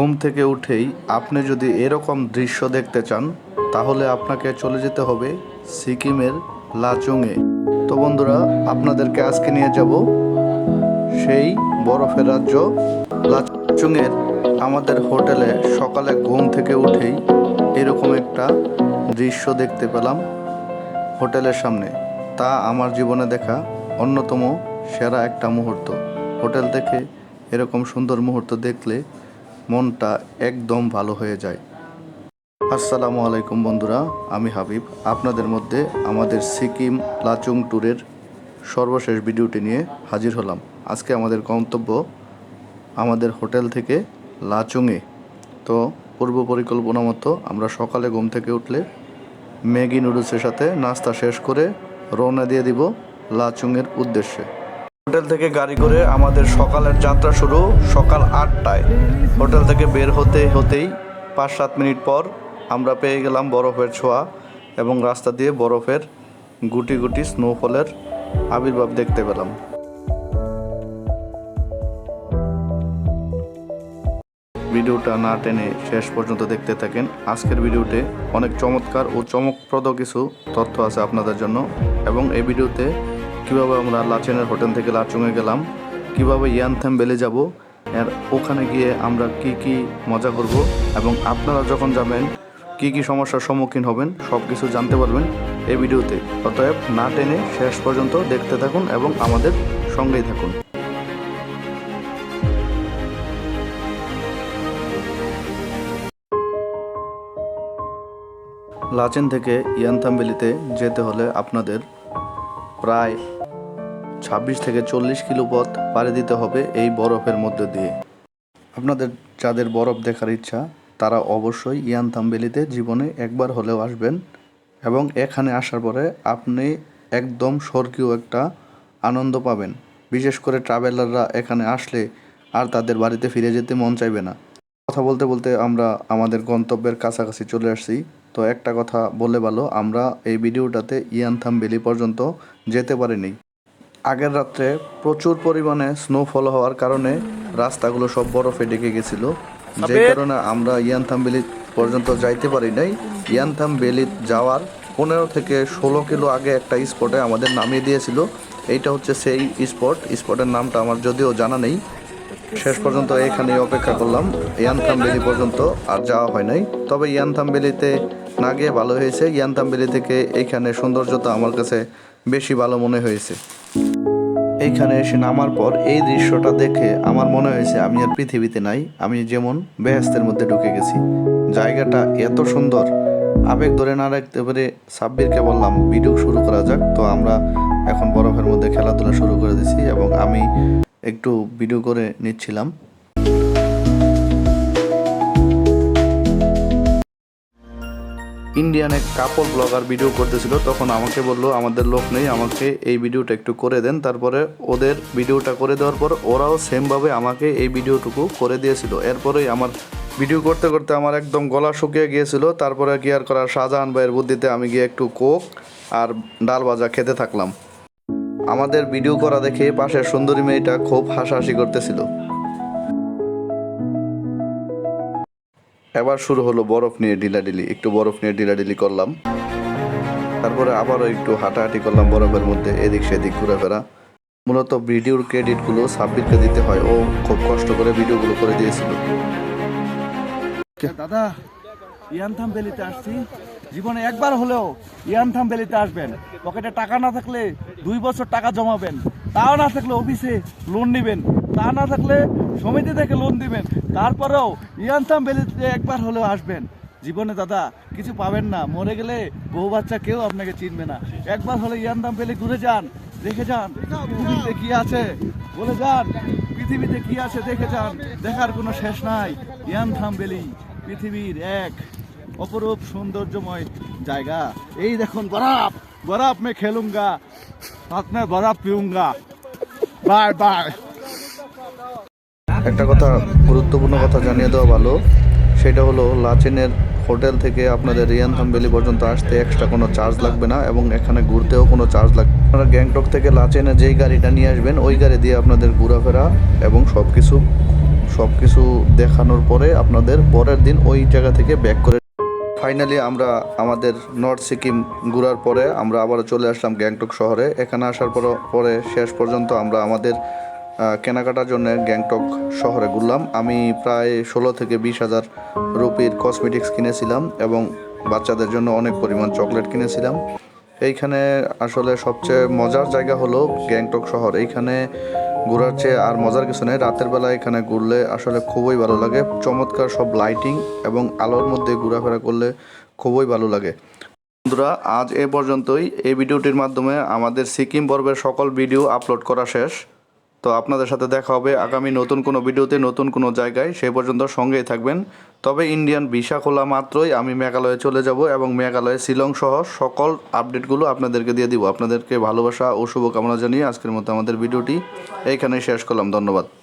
ঘুম থেকে উঠেই আপনি যদি এরকম দৃশ্য দেখতে চান, তাহলে আপনাকে চলে যেতে হবে সিকিমের লাচুংয়ে। তো বন্ধুরা, আপনাদেরকে আজকে নিয়ে যাব সেই বরফের রাজ্য লাচুংয়ের। আমাদের হোটেলে সকালে ঘুম থেকে উঠেই এরকম একটা দৃশ্য দেখতে পেলাম হোটেলের সামনে। তা আমার জীবনে দেখা অন্যতম সেরা একটা মুহূর্ত। হোটেল থেকে এরকম সুন্দর মুহূর্ত দেখলে মনটা একদম ভালো হয়ে যায়। আসসালামু আলাইকুম বন্ধুরা, আমি হাবিব। আপনাদের মধ্যে আমাদের সিকিম লাচুং ট্যুরের সর্বশেষ ভিডিওটি নিয়ে হাজির হলাম। আজকে আমাদের গন্তব্য আমাদের হোটেল থেকে লাচুংয়ে। তো পূর্ব পরিকল্পনা মতো আমরা সকালে ঘুম থেকে উঠলে ম্যাগি নুডলসের সাথে নাস্তা শেষ করে রওনা দিয়ে দিব লাচুংয়ের উদ্দেশ্যে। হোটেল থেকে গাড়ি করে আমাদের সকালের যাত্রা শুরু সকাল আটটায়। হোটেল থেকে বের হতে হতেই পাঁচ সাত মিনিট পর আমরা পেয়ে গেলাম বরফের ছোঁয়া এবং রাস্তা দিয়ে বরফের গুটি গুটি স্নোফলের আবির্ভাব দেখতে পেলাম। ভিডিওটা না টেনে শেষ পর্যন্ত দেখতে থাকেন। আজকের ভিডিওতে অনেক চমৎকার ও চমকপ্রদ কিছু তথ্য আছে আপনাদের জন্য এবং এই ভিডিওতে কীভাবে আমরা লাচেনের হোটেল থেকে লাচুংয়ে গেলাম? কীভাবে ইয়ানথাম বেলে যাব? আর ওখানে গিয়ে আমরা কি কি মজা করব? এবং আপনারা যখন যাবেন, কি কি সমস্যার সম্মুখীন হবেন সব কিছু জানতে পারবেন এই ভিডিওতে। অতএব না টেনে শেষ পর্যন্ত দেখতে থাকুন এবং আমাদের সঙ্গেই থাকুন। লাচেন থেকে ইয়ানথামবেলিতে যেতে হলে আপনাদের প্রায় ছাব্বিশ থেকে চল্লিশ কিলো পথ পাড়ি দিতে হবে এই বরফের মধ্যে দিয়ে। আপনাদের যাদের বরফ দেখার ইচ্ছা, তারা অবশ্যই ইয়ানথামবেলিতে জীবনে একবার হলেও আসবেন এবং এখানে আসার পরে আপনি একদম স্বর্গীয় একটা আনন্দ পাবেন। বিশেষ করে ট্রাভেলাররা এখানে আসলে আর তাদের বাড়িতে ফিরে যেতে মন চাইবে না। কথা বলতে বলতে আমরা আমাদের গন্তব্যের কাছাকাছি চলে আসছি। তো একটা কথা বলে ভালো আমরা এই ভিডিওটাতে ইয়ানথাম ভ্যালি পর্যন্ত যেতে পারিনি। আগের রাত্রে প্রচুর পরিমাণে স্নোফল হওয়ার কারণে রাস্তাগুলো সব বরফে ডেকে গেছিল। যে কারণে আমরা ইয়ানথাম ভ্যালি পর্যন্ত যাইতে পারি নাই। ইয়ানথাম ভ্যালি যাওয়ার পনেরো থেকে ষোলো কিলো আগে একটা স্পটে আমাদের নামিয়ে দিয়েছিল। এইটা হচ্ছে সেই স্পট স্পটের নামটা আমার যদিও জানা নেই। শেষ পর্যন্ত এখানেই অপেক্ষা করলাম। ইয়ানথাম পর্যন্ত আর যাওয়া হয় নাই। তবে ইয়ানথাম না গিয়ে ভালো হয়েছে। ইয়ানথাম থেকে এইখানে সৌন্দর্যতা আমার কাছে বেশি ভালো মনে হয়েছে। এইখানে এসে নামার পর এই দৃশ্যটা দেখে আমার মনে হয়েছে আমি আর পৃথিবীতে নাই। আমি যেমন বেহেস্তের মধ্যে ঢুকে গেছি। জায়গাটা এত সুন্দর। আবেগ ধরে না রাখতে পেরে সাব্বিরকে বললাম, ভিডিও শুরু করা যাক। তো আমরা এখন বরফের মধ্যে খেলাধুলা শুরু করে দিছি এবং আমি একটু ভিডিও করে নিচ্ছিলাম। ইন্ডিয়ান এক কাপড় ব্লগার ভিডিও করতেছিল, তখন আমাকে বলল, আমাদের লোক নেই, আমাকে এই ভিডিওটা একটু করে দেন। তারপরে ওদের ভিডিওটা করে দেওয়ার পর ওরাও সেমভাবে আমাকে এই ভিডিওটুকু করে দিয়েছিল। এরপরেই আমার ভিডিও করতে করতে আমার একদম গলা শুকিয়ে গিয়েছিল। তারপরে কি আর করার শাহজাহান ভাইয়ের বুদ্ধিতে আমি গিয়ে একটু কোক আর ডাল ভাজা খেতে থাকলাম। আমাদের ভিডিও করা দেখে পাশের সুন্দরী মেয়েটা খুব হাসাহাসি করতেছিল। এবার শুরু হলো বরফ নিয়ে ডিলাডিলি একটু বরফ নিয়ে ডিলাডিলি করলাম। তারপরে আবারও একটু হাঁটাহাঁটি করলাম বরফের মধ্যে, এদিক সেদিক ঘোরাফেরা। মূলত ভিডিওর ক্রেডিটগুলো সাব্বিরকে দিতে হয়। ও খুব কষ্ট করে ভিডিওগুলো করে দিয়েছিল। দাদা, ইয়ানথাম ভ্যালিতে আসছি। জীবনে একবার হলেও ইয়ানথাম ভ্যালিতে আসবেন। পকেটে টাকা না থাকলে দুই বছর টাকা জমাবেন। তাও না থাকলে অফিসে লোন নেবেন। তা না থাকলে সমিতি থেকে লোন দিবেন। তারপরেও ইয়ানথাম ভ্যালিতে একবার হলেও আসবেন। জীবনে দাদা, কিছু পাবেন না। মরে গেলে বউ বাচ্চা কেউ আপনাকে চিনবে না। একবার হলে ইয়ানথাম ভ্যালি ঘুরে যান। দেখে যান, পৃথিবীতে কি আছে? বলে যান, পৃথিবীতে কি আছে? দেখে যান। দেখার কোনো শেষ নাই। ইয়ানথাম ভ্যালি পৃথিবীর এক অপরূপ সৌন্দর্যময় জায়গা। এই দেখুন, বরফ বরফ মে খেলুঙ্গা মে বরফ পিউঙ্গা। Bye bye. একটা কথা, গুরুত্বপূর্ণ কথা জানিয়ে দেওয়া ভালো। সেটা হলো, লাচেনের হোটেল থেকে আপনাদের রিয়ানথাম ভ্যালি পর্যন্ত আসতে এক্সট্রা কোনো চার্জ লাগবে না এবং এখানে ঘুরতেও কোনো চার্জ লাগবে আপনারা গ্যাংটক থেকে লাচেনে যেই গাড়িটা নিয়ে আসবেন, ওই গাড়ি দিয়ে আপনাদের ঘোরাফেরা এবং সব কিছু সব কিছু দেখানোর পরে আপনাদের পরের দিন ওই জায়গা থেকে ব্যাক করে ফাইনালি আমরা আমাদের নর্থ সিকিম ঘুরার পরে আমরা আবার চলে আসলাম গ্যাংটক শহরে। এখানে আসার পর পরে শেষ পর্যন্ত আমরা আমাদের কেনাকাটার জন্য গ্যাংটক শহরে ঘুরলাম। আমি প্রায় ষোলো থেকে বিশ হাজার রুপির কসমেটিক্স কিনেছিলাম এবং বাচ্চাদের জন্য অনেক পরিমাণ চকলেট কিনেছিলাম। এইখানে আসলে সবচেয়ে মজার জায়গা হলো গ্যাংটক শহর। এইখানে ঘোরার চেয়ে আর মজার কিছু নেই। রাতের বেলা এখানে ঘুরলে আসলে খুবই ভালো লাগে। চমৎকার সব লাইটিং এবং আলোর মধ্যে ঘোরাফেরা করলে খুবই ভালো লাগে। বন্ধুরা, আজ এ পর্যন্তই। এই ভিডিওটির মাধ্যমে আমাদের সিকিম পর্বের সকল ভিডিও আপলোড করা শেষ। তো আপনাদের সাথে দেখা হবে আগামী নতুন কোনো ভিডিওতে নতুন কোনো জায়গায়। সেই পর্যন্ত সঙ্গেই থাকবেন। তবে ইন্ডিয়ান ভিসা খোলা মাত্রই আমি মেঘালয়ে চলে যাব এবং মেঘালয়ে শিলং সহ সকল আপডেটগুলো আপনাদেরকে দিয়ে দিব। আপনাদেরকে ভালোবাসা ও শুভকামনা জানিয়ে আজকের মতো আমাদের ভিডিওটি এইখানেই শেষ করলাম। ধন্যবাদ।